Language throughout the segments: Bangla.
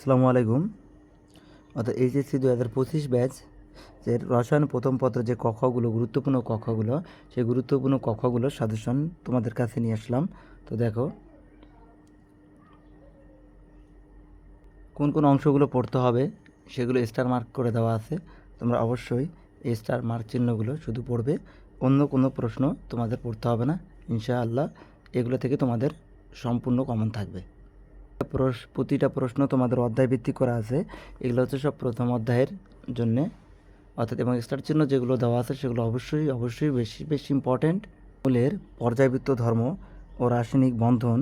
আসসালামু আলাইকুম। অর্থাৎ এইচএসসি দু হাজার পঁচিশ ব্যাচ, যে রসায়ন প্রথম পত্র যে কক্ষগুলো, গুরুত্বপূর্ণ কক্ষগুলো, সেই গুরুত্বপূর্ণ কক্ষগুলো সাজেশন তোমাদের কাছে নিয়ে আসলাম। তো দেখো, কোন কোন অংশগুলো পড়তে হবে সেগুলো স্টার মার্ক করে দেওয়া আছে। তোমরা অবশ্যই এই স্টার মার্ক চিহ্নগুলো শুধু পড়বে, অন্য কোনো প্রশ্ন তোমাদের পড়তে হবে না। ইনশাআল্লাহ এগুলো থেকে তোমাদের সম্পূর্ণ কমন থাকবে। প্রতিটা প্রশ্ন তোমাদের অধ্যায় ভিত্তিক করা আছে। এগুলো হচ্ছে সব প্রথম অধ্যায়ের জন্যে। অর্থাৎ এবং স্টার চিহ্ন যেগুলো দেওয়া আছে সেগুলো অবশ্যই অবশ্যই বেশি বেশি ইম্পর্ট্যান্ট মূলের পর্যায়বৃত্ত ধর্ম ও রাসায়নিক বন্ধন।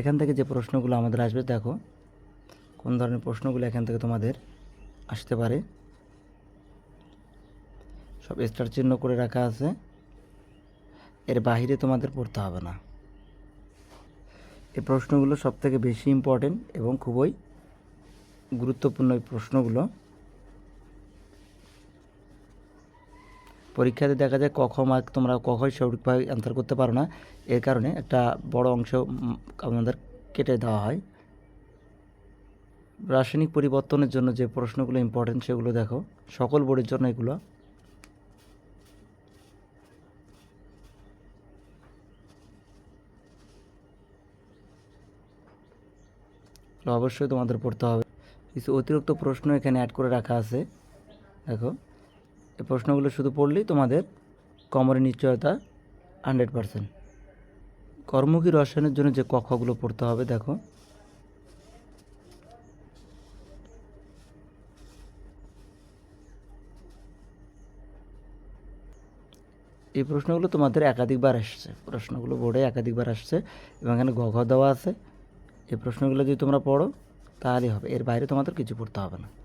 এখান থেকে যে প্রশ্নগুলো আমাদের আসবে, দেখো। কোন ধরনের প্রশ্নগুলো এখান থেকে তোমাদের আসতে পারে? সব স্টার চিহ্ন করে রাখা আছে। এর বাইরে তোমাদের পড়তে হবে না। এই প্রশ্নগুলো সব থেকে বেশি ইম্পর্টেন্ট এবং খুবই গুরুত্বপূর্ণ এই প্রশ্নগুলো। পরীক্ষাতে দেখা যায় কখ মার্ক তোমরা কখই সঠিকভাবে অ্যান্সার করতে পারো না। এর কারণে একটা বড় অংশ আমাদের কেটে দেওয়া হয়। রাসায়নিক পরিবর্তনের জন্য যে প্রশ্নগুলো ইম্পর্টেন্ট সেগুলো দেখো। সকল বোর্ডের জন্য এগুলো এগুলো অবশ্যই তোমাদের পড়তে হবে। কিছু অতিরিক্ত প্রশ্ন এখানে অ্যাড করে রাখা আছে। দেখো, এই প্রশ্নগুলো শুধু পড়লেই তোমাদের কমরের নিশ্চয়তা হান্ড্রেড পারসেন্ট কর্মমুখী রসায়নের জন্য যে কক্ষগুলো পড়তে হবে, দেখো। এই প্রশ্নগুলো তোমাদের একাধিকবার আসছে। প্রশ্নগুলো বোর্ডে একাধিকবার আসছে এবং এখানে গ ঘ দেওয়া আছে। এই প্রশ্নগুলো যদি তোমরা পড়ো তাহলেই হবে। এর বাইরে তোমাদের কিছু পড়তে হবে না।